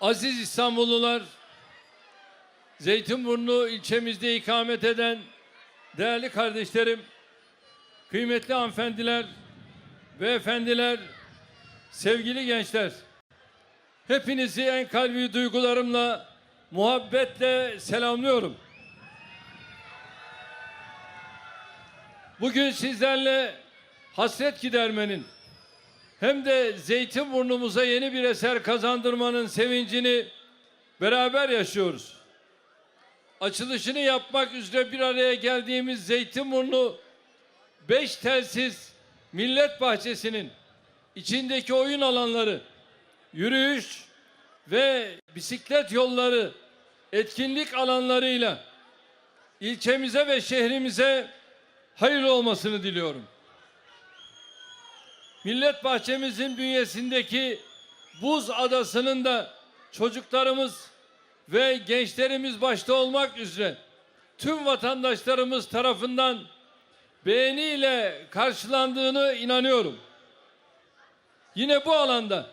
Aziz İstanbullular, Zeytinburnu ilçemizde ikamet eden değerli kardeşlerim, kıymetli hanımefendiler ve efendiler, sevgili gençler, hepinizi en kalbi duygularımla, muhabbetle selamlıyorum. Bugün sizlerle hasret gidermenin hem de Zeytinburnumuza yeni bir eser kazandırmanın sevincini beraber yaşıyoruz. Açılışını yapmak üzere bir araya geldiğimiz Zeytinburnu beş telsiz millet bahçesinin içindeki oyun alanları, yürüyüş ve bisiklet yolları, etkinlik alanlarıyla ilçemize ve şehrimize hayırlı olmasını diliyorum. Millet bahçemizin bünyesindeki buz adasının da çocuklarımız ve gençlerimiz başta olmak üzere tüm vatandaşlarımız tarafından beğeniyle karşılandığını inanıyorum. Yine bu alanda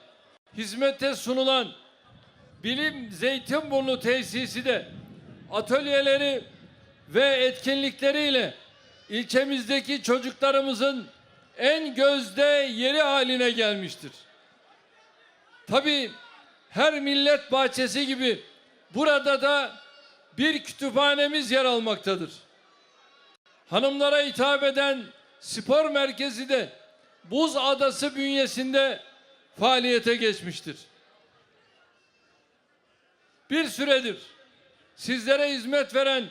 hizmete sunulan Bilim Zeytinburnu tesisi de atölyeleri ve etkinlikleriyle ilçemizdeki çocuklarımızın en gözde yeri haline gelmiştir. Tabii her millet bahçesi gibi burada da bir kütüphanemiz yer almaktadır. Hanımlara hitap eden spor merkezi de Buz Adası bünyesinde faaliyete geçmiştir. Bir süredir sizlere hizmet veren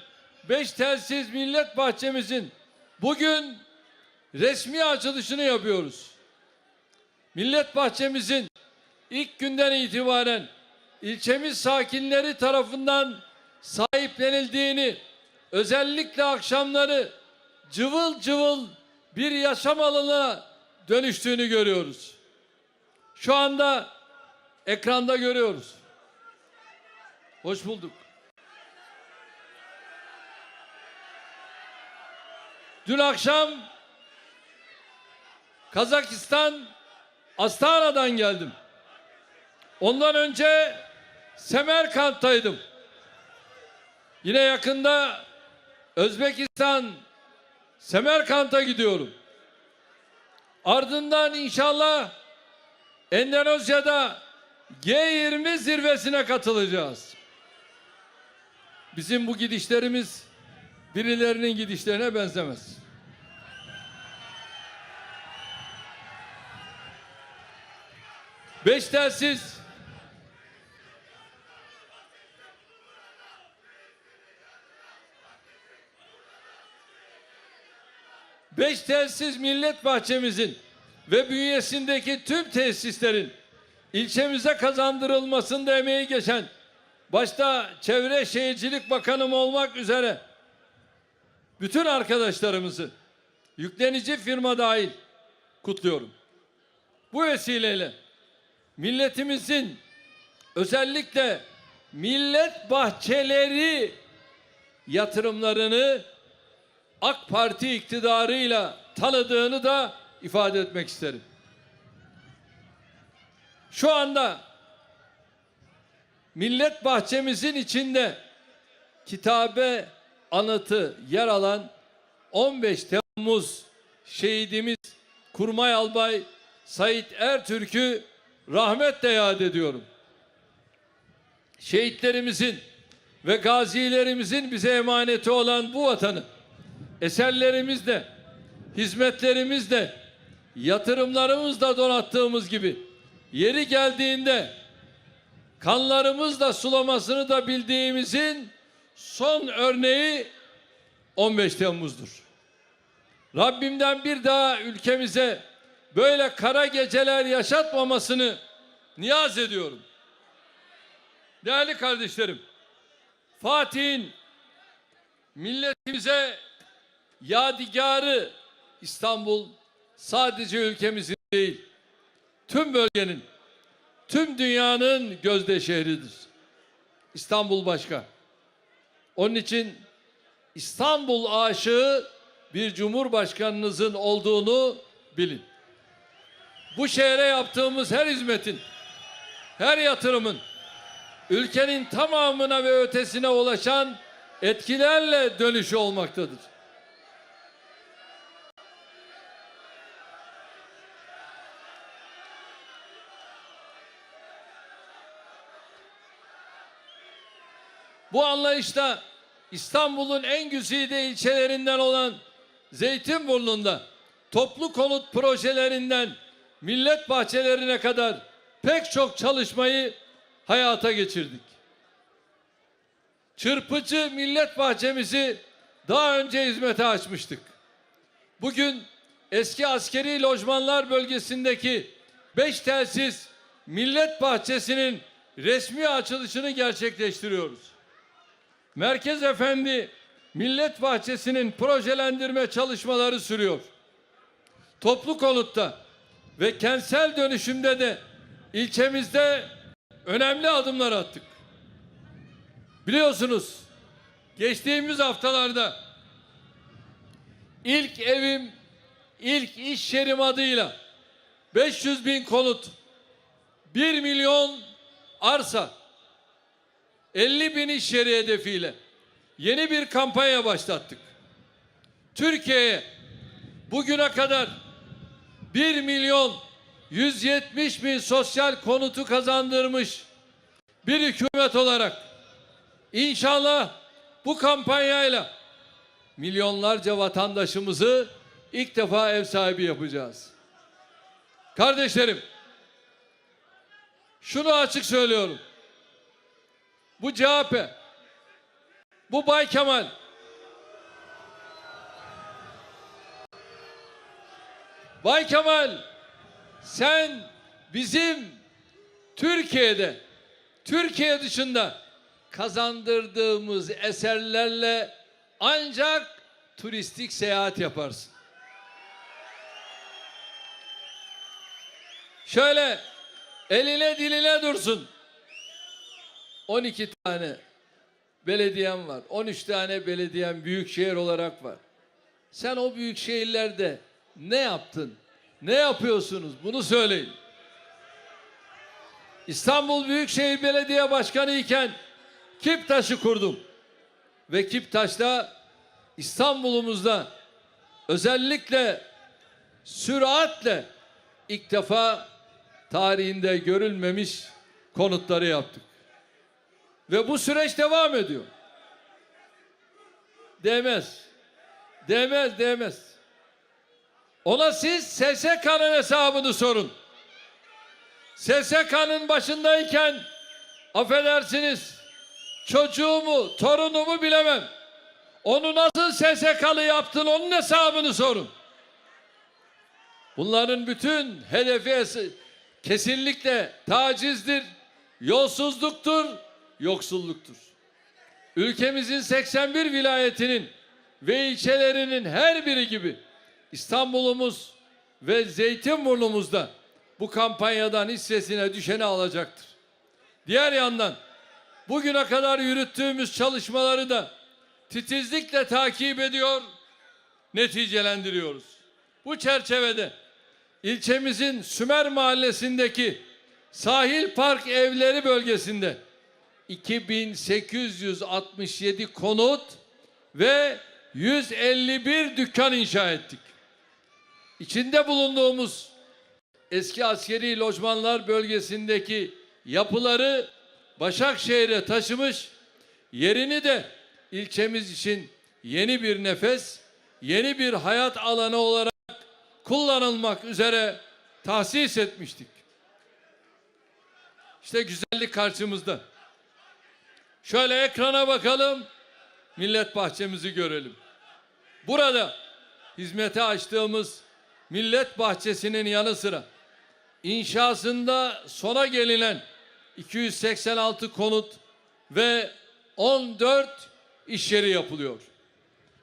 beş telsiz millet bahçemizin bugün resmi açılışını yapıyoruz. Millet bahçemizin ilk günden itibaren ilçemiz sakinleri tarafından sahiplenildiğini, özellikle akşamları cıvıl cıvıl bir yaşam alanına dönüştüğünü görüyoruz. Şu anda ekranda görüyoruz. Hoş bulduk. Dün akşam Kazakistan Astana'dan geldim. Ondan önce Semerkant'taydım. Yine yakında Özbekistan Semerkant'a gidiyorum. Ardından inşallah Endonezya'da G20 zirvesine katılacağız. Bizim bu gidişlerimiz birilerinin gidişlerine benzemez. Beş telsiz Beş telsiz millet bahçemizin ve bünyesindeki tüm tesislerin ilçemize kazandırılmasında emeği geçen başta Çevre Şehircilik Bakanım olmak üzere bütün arkadaşlarımızı yüklenici firma dahil kutluyorum. Bu vesileyle milletimizin özellikle millet bahçeleri yatırımlarını AK Parti iktidarıyla tanıdığını da ifade etmek isterim. Şu anda millet bahçemizin içinde kitabe anıtı yer alan 15 Temmuz şehidimiz Kurmay Albay Sait Ertürk'ü rahmetle yad ediyorum. Şehitlerimizin ve gazilerimizin bize emaneti olan bu vatanı eserlerimizle, hizmetlerimizle, yatırımlarımızla donattığımız gibi yeri geldiğinde kanlarımızla sulamasını da bildiğimizin son örneği 15 Temmuz'dur. Rabbimden bir daha ülkemize böyle kara geceler yaşatmamasını niyaz ediyorum. Değerli kardeşlerim, Fatih'in milletimize yadigarı İstanbul sadece ülkemizin değil, tüm bölgenin, tüm dünyanın gözde şehridir. İstanbul başka. Onun için İstanbul aşığı bir cumhurbaşkanınızın olduğunu bilin. Bu şehre yaptığımız her hizmetin, her yatırımın ülkenin tamamına ve ötesine ulaşan etkilerle dönüşü olmaktadır. Bu anlayışta İstanbul'un en güzide ilçelerinden olan Zeytinburnu'nda toplu konut projelerinden millet bahçelerine kadar pek çok çalışmayı hayata geçirdik. Çırpıcı millet bahçemizi daha önce hizmete açmıştık. Bugün eski askeri lojmanlar bölgesindeki beş telsiz millet bahçesinin resmi açılışını gerçekleştiriyoruz. Merkez Efendi Millet Bahçesi'nin projelendirme çalışmaları sürüyor. Toplu konutta ve kentsel dönüşümde de ilçemizde önemli adımlar attık. Biliyorsunuz geçtiğimiz haftalarda ilk evim, ilk iş yerim adıyla 500 bin konut, 1 milyon arsa, 50 bin iş yeri hedefiyle yeni bir kampanya başlattık. Türkiye'ye bugüne kadar 1 milyon 170 bin sosyal konutu kazandırmış bir hükümet olarak inşallah bu kampanyayla milyonlarca vatandaşımızı ilk defa ev sahibi yapacağız. Kardeşlerim, şunu açık söylüyorum. Bu CHP, bu Bay Kemal, Bay Kemal, sen bizim Türkiye'de, Türkiye dışında kazandırdığımız eserlerle ancak turistik seyahat yaparsın. Şöyle eline diline dursun. 12 tane belediyem var. 13 tane belediyem büyükşehir olarak var. Sen o büyük şehirlerde ne yaptın? Ne yapıyorsunuz? Bunu söyleyin. İstanbul Büyükşehir Belediye Başkanı iken Kiptaş'ı kurdum. Ve Kiptaş'ta İstanbul'umuzda özellikle süratle ilk defa tarihinde görülmemiş konutları yaptık. Ve bu süreç devam ediyor. Değmez. Değmez, değmez. Ona siz SSK'nın hesabını sorun. SSK'nın başındayken affedersiniz çocuğumu, torunumu bilemem. Onu nasıl SSK'lı yaptın onun hesabını sorun. Bunların bütün hedefi es- kesinlikle tacizdir, yolsuzluktur, yoksulluktur. Ülkemizin 81 vilayetinin ve ilçelerinin her biri gibi İstanbul'umuz ve Zeytinburnu'muzda bu kampanyadan hissesine düşeni alacaktır. Diğer yandan bugüne kadar yürüttüğümüz çalışmaları da titizlikle takip ediyor, neticelendiriyoruz. Bu çerçevede ilçemizin Sümer Mahallesi'ndeki Sahil Park Evleri bölgesinde 2867 konut ve 151 dükkan inşa ettik. İçinde bulunduğumuz eski askeri lojmanlar bölgesindeki yapıları Başakşehir'e taşımış, yerini de ilçemiz için yeni bir nefes, yeni bir hayat alanı olarak kullanılmak üzere tahsis etmiştik. İşte güzellik karşımızda. Şöyle ekrana bakalım, millet bahçemizi görelim. Burada hizmete açtığımız millet bahçesinin yanı sıra inşasında sona gelinen 286 konut ve 14 iş yeri yapılıyor.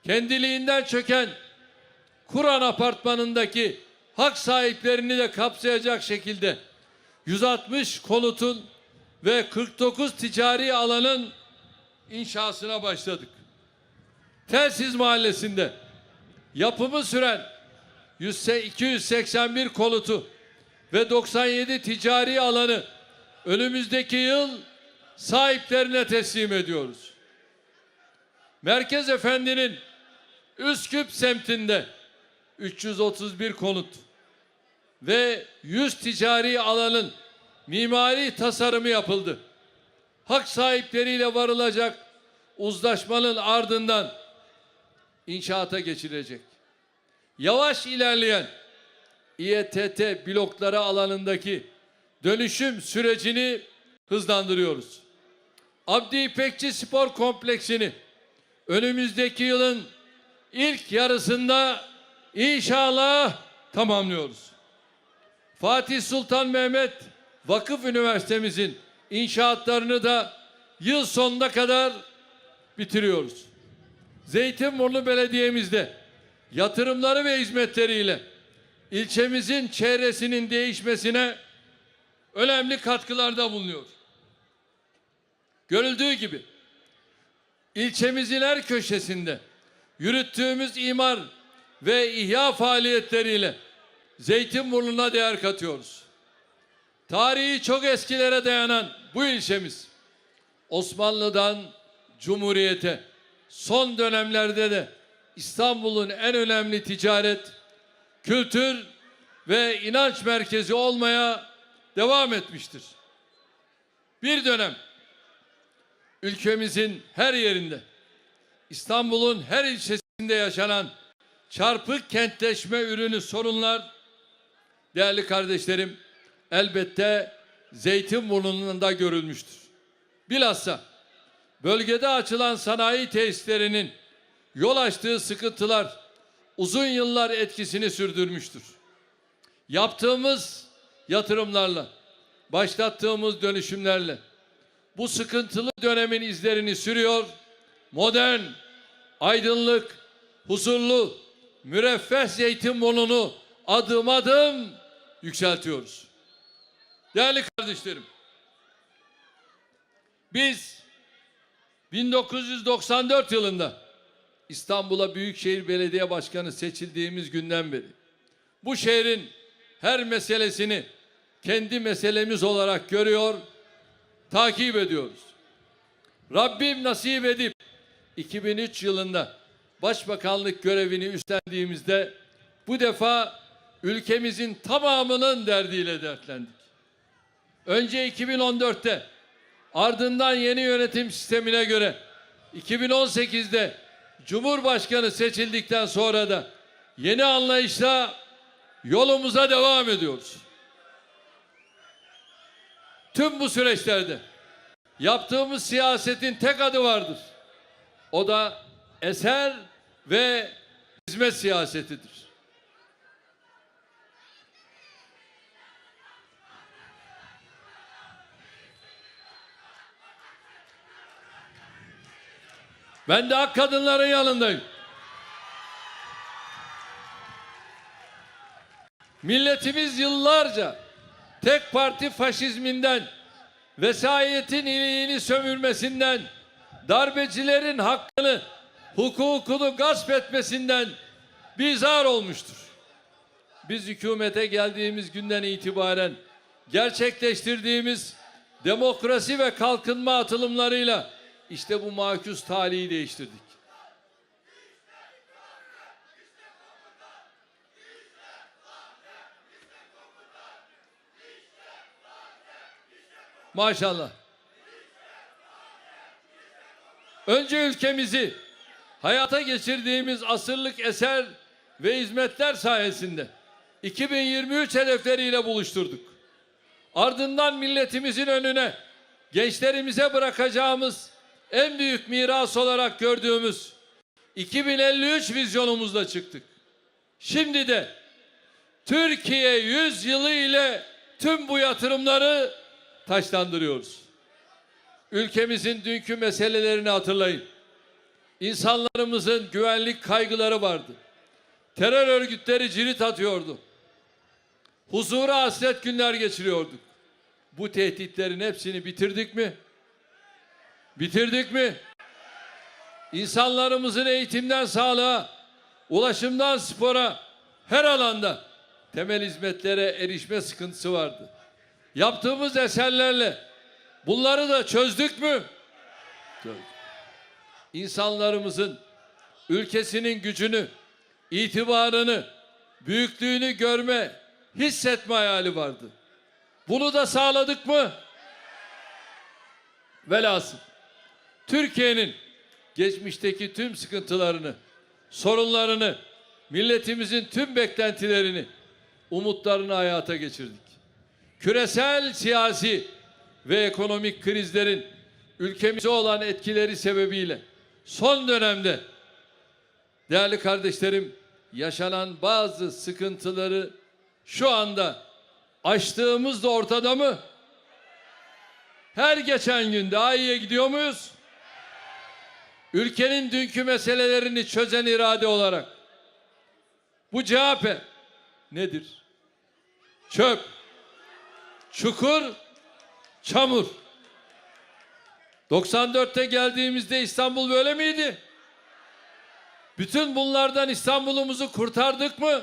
Kendiliğinden çöken Kur'an apartmanındaki hak sahiplerini de kapsayacak şekilde 160 konutun ve 49 ticari alanın inşasına başladık. Telsiz Mahallesi'nde yapımı süren 100 281 konutu ve 97 ticari alanı önümüzdeki yıl sahiplerine teslim ediyoruz. Merkez Efendi'nin Üsküp semtinde 331 konut ve 100 ticari alanın mimari tasarımı yapıldı. Hak sahipleriyle varılacak uzlaşmanın ardından inşaata geçilecek. Yavaş ilerleyen İETT blokları alanındaki dönüşüm sürecini hızlandırıyoruz. Abdi İpekçi Spor Kompleksini önümüzdeki yılın ilk yarısında inşallah tamamlıyoruz. Fatih Sultan Mehmet Vakıf Üniversitemizin inşaatlarını da yıl sonuna kadar bitiriyoruz. Zeytinburnu Belediye'mizde yatırımları ve hizmetleriyle ilçemizin çevresinin değişmesine önemli katkılarda bulunuyor. Görüldüğü gibi ilçemizin her köşesinde yürüttüğümüz imar ve ihya faaliyetleriyle Zeytinburnu'na değer katıyoruz. Tarihi çok eskilere dayanan bu ilçemiz Osmanlı'dan Cumhuriyete son dönemlerde de İstanbul'un en önemli ticaret, kültür ve inanç merkezi olmaya devam etmiştir. Bir dönem ülkemizin her yerinde İstanbul'un her ilçesinde yaşanan çarpık kentleşme ürünü sorunlar değerli kardeşlerim elbette Zeytinburnu'nda görülmüştür. Bilhassa bölgede açılan sanayi tesislerinin yol açtığı sıkıntılar uzun yıllar etkisini sürdürmüştür. Yaptığımız yatırımlarla, başlattığımız dönüşümlerle bu sıkıntılı dönemin izlerini sürüyor. Modern, aydınlık, huzurlu, müreffeh Zeytinburnu'nu adım adım yükseltiyoruz. Değerli kardeşlerim, biz 1994 yılında İstanbul'a Büyükşehir Belediye Başkanı seçildiğimiz günden beri bu şehrin her meselesini kendi meselemiz olarak görüyor, takip ediyoruz. Rabbim nasip edip 2003 yılında başbakanlık görevini üstlendiğimizde bu defa ülkemizin tamamının derdiyle dertlendik. Önce 2014'te ardından yeni yönetim sistemine göre 2018'de Cumhurbaşkanı seçildikten sonra da yeni anlayışla yolumuza devam ediyoruz. Tüm bu süreçlerde yaptığımız siyasetin tek adı vardır. O da eser ve hizmet siyasetidir. Ben de hak kadınların yanındayım. Milletimiz yıllarca tek parti faşizminden, vesayetin iliğini sömürmesinden, darbecilerin hakkını, hukukunu gasp etmesinden bizar olmuştur. Biz hükümete geldiğimiz günden itibaren gerçekleştirdiğimiz demokrasi ve kalkınma atılımlarıyla işte bu makus talihi değiştirdik. Maşallah. Önce ülkemizi hayata geçirdiğimiz asırlık eser ve hizmetler sayesinde 2023 hedefleriyle buluşturduk. Ardından milletimizin önüne gençlerimize bırakacağımız en büyük miras olarak gördüğümüz 2053 vizyonumuzla çıktık. Şimdi de Türkiye 100 yılı ile tüm bu yatırımları taşlandırıyoruz. Ülkemizin dünkü meselelerini hatırlayın. İnsanlarımızın güvenlik kaygıları vardı. Terör örgütleri cirit atıyordu. Huzura hasret günler geçiriyorduk. Bu tehditlerin hepsini bitirdik mi? Bitirdik mi? İnsanlarımızın eğitimden sağlığa, ulaşımdan spora, her alanda temel hizmetlere erişme sıkıntısı vardı. Yaptığımız eserlerle Bunları da çözdük mü? Çözdük. İnsanlarımızın ülkesinin gücünü, itibarını, büyüklüğünü görme, hissetme hayali vardı. Bunu da sağladık mı? Velhasıl Türkiye'nin geçmişteki tüm sıkıntılarını, sorunlarını, milletimizin tüm beklentilerini, umutlarını hayata geçirdik. Küresel siyasi ve ekonomik krizlerin ülkemize olan etkileri sebebiyle son dönemde değerli kardeşlerim yaşanan bazı sıkıntıları şu anda aştığımız da ortada mı? Her geçen gün daha iyiye gidiyor muyuz? Ülkenin dünkü meselelerini çözen irade olarak bu CHP nedir? Çöp, çukur, çamur. 94'te geldiğimizde İstanbul böyle miydi? Bütün bunlardan İstanbul'umuzu kurtardık mı?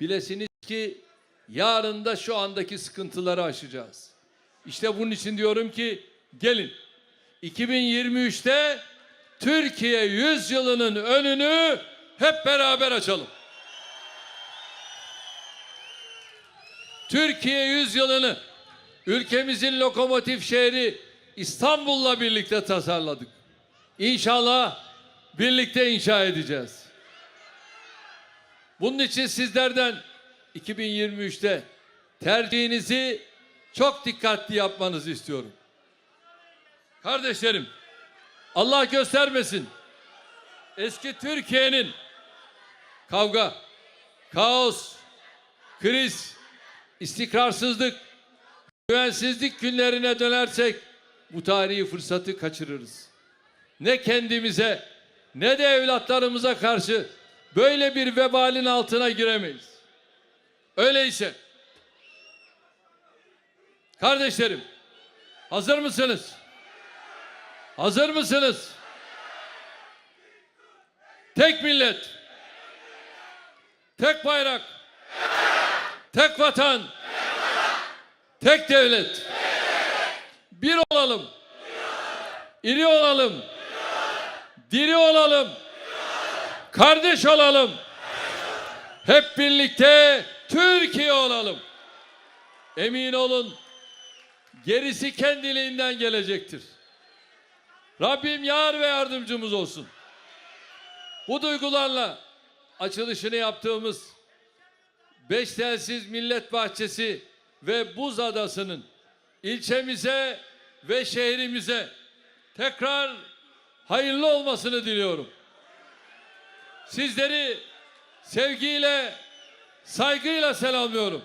Bilesiniz ki yarın da şu andaki sıkıntıları aşacağız. İşte bunun için diyorum ki gelin 2023'te Türkiye 100 yılının önünü hep beraber açalım. Türkiye 100 yılını ülkemizin lokomotif şehri İstanbul'la birlikte tasarladık. İnşallah birlikte inşa edeceğiz. Bunun için sizlerden 2023'te tercihinizi çok dikkatli yapmanızı istiyorum. Kardeşlerim, Allah göstermesin. Eski Türkiye'nin kavga, kaos, kriz, istikrarsızlık, güvensizlik günlerine dönersek bu tarihi fırsatı kaçırırız. Ne kendimize ne de evlatlarımıza karşı böyle bir vebalin altına giremeyiz. Öyleyse kardeşlerim hazır mısınız? Hazır mısınız? Tek millet, tek bayrak, tek vatan, tek devlet. Bir olalım, iri olalım, diri olalım, kardeş olalım. Hep birlikte Türkiye olalım. Emin olun gerisi kendiliğinden gelecektir. Rabbim yar ve yardımcımız olsun. Bu duygularla açılışını yaptığımız Beş Telsiz Millet Bahçesi ve Buz Adası'nın ilçemize ve şehrimize tekrar hayırlı olmasını diliyorum. Sizleri sevgiyle, saygıyla selamlıyorum.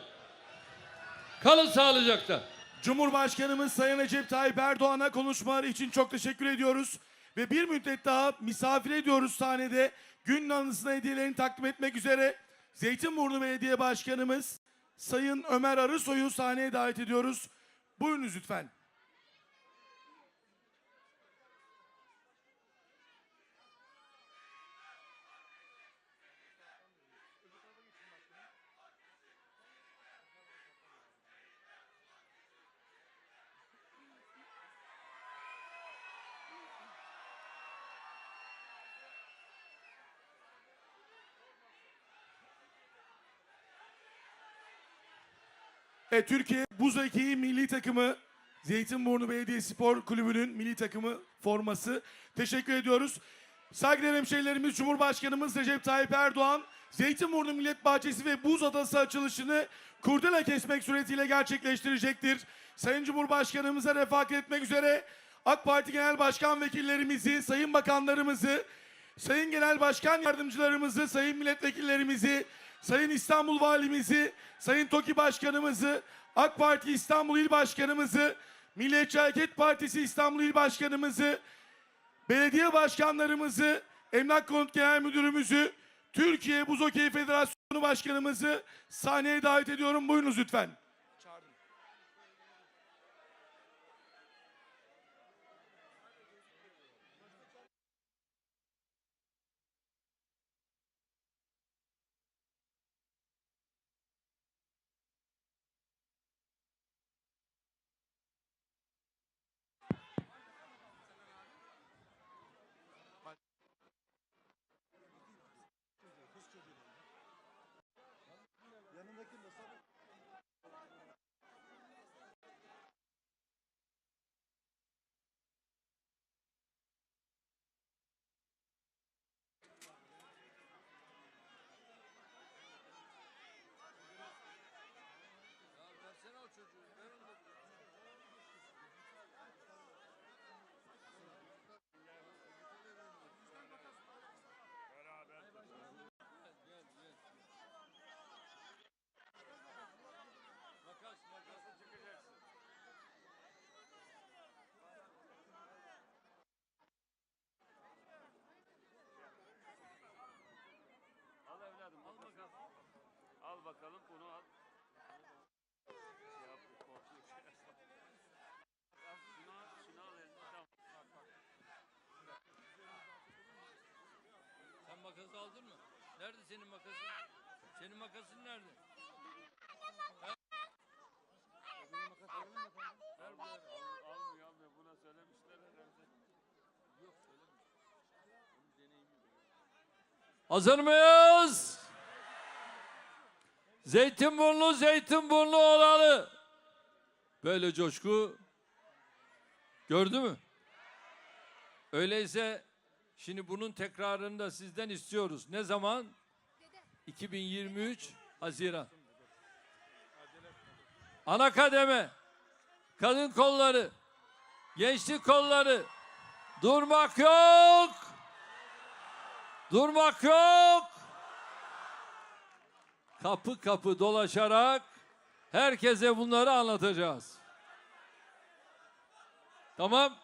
Kalın sağlıcakla. Cumhurbaşkanımız Sayın Recep Tayyip Erdoğan'a konuşmaları için çok teşekkür ediyoruz. Ve bir müddet daha misafir ediyoruz sahnede. Gün anısına hediyelerini takdim etmek üzere Zeytinburnu Belediye Başkanımız Sayın Ömer Arısoy'u sahneye davet ediyoruz. Buyurunuz lütfen. Evet, Türkiye Buz Hokeyi Milli Takımı Zeytinburnu Belediye Spor Kulübü'nün milli takımı forması. Teşekkür ediyoruz. Saygıdeğer hemşehrilerimiz Cumhurbaşkanımız Recep Tayyip Erdoğan Zeytinburnu Millet Bahçesi ve Buz Adası açılışını kurdela kesmek suretiyle gerçekleştirecektir. Sayın Cumhurbaşkanımıza refakat etmek üzere AK Parti Genel Başkan Vekillerimizi, Sayın Bakanlarımızı, Sayın Genel Başkan Yardımcılarımızı, Sayın Milletvekillerimizi, Sayın İstanbul Valimizi, Sayın TOKİ Başkanımızı, AK Parti İstanbul İl Başkanımızı, Milliyetçi Hareket Partisi İstanbul İl Başkanımızı, belediye başkanlarımızı, Emlak Konut Genel Müdürümüzü, Türkiye Buz Hokeyi Federasyonu Başkanımızı sahneye davet ediyorum. Buyurunuz lütfen. Aldın mı? Nerede senin makasın? Senin makasın nerede? Ha? Ver buraya. Almıyor almıyor buna söylemişler herhalde. Yok söylemiyor. Onun deneyimi yok. Hazır mıyız? Zeytinburnu, Zeytinburnu olalı. Böyle coşku gördü mü? Öyleyse şimdi bunun tekrarını da sizden istiyoruz. Ne zaman? 2023 Haziran. Ana kademe, kadın kolları, gençlik kolları, durmak yok. Durmak yok. Kapı kapı dolaşarak herkese bunları anlatacağız. Tamam?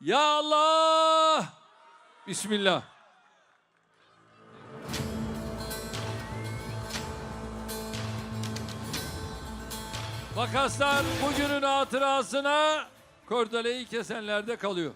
Ya Allah! Bismillah. Makaslar bugünün hatırasına kordeleyi kesenlerde kalıyor.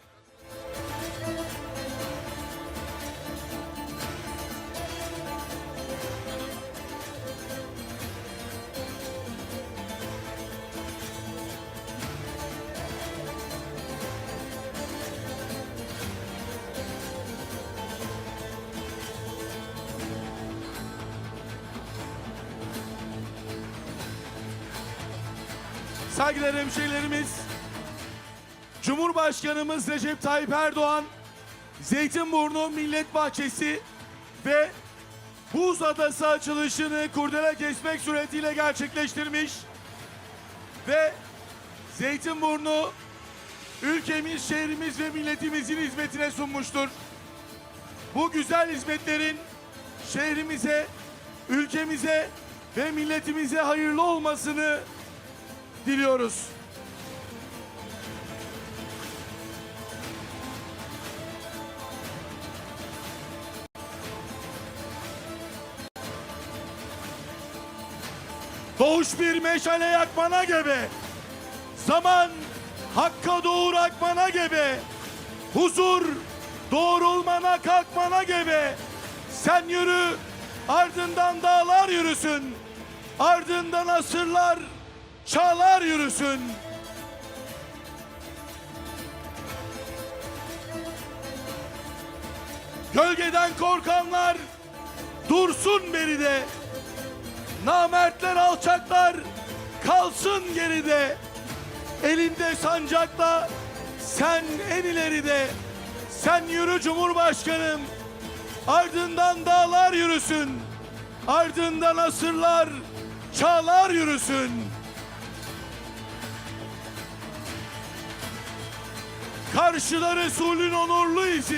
Saygıdeğer hemşehrilerimiz, Cumhurbaşkanımız Recep Tayyip Erdoğan, Zeytinburnu Millet Bahçesi ve Buz Adası açılışını kurdele kesmek suretiyle gerçekleştirmiş ve Zeytinburnu ülkemiz, şehrimiz ve milletimizin hizmetine sunmuştur. Bu güzel hizmetlerin şehrimize, ülkemize ve milletimize hayırlı olmasını diliyoruz. Doğuş bir meşale yakmana gebe. Zaman hakka doğur akmana gebe. Huzur doğrulmana kalkmana gebe. Sen yürü ardından dağlar yürüsün. Ardından asırlar çağlar yürüsün. Gölgeden korkanlar dursun beride. Namertler alçaklar kalsın geride. Elinde sancakla sen en ileride. Sen yürü Cumhurbaşkanım. Ardından dağlar yürüsün. Ardından asırlar, çağlar yürüsün. Karşıda Resulün onurlu izi.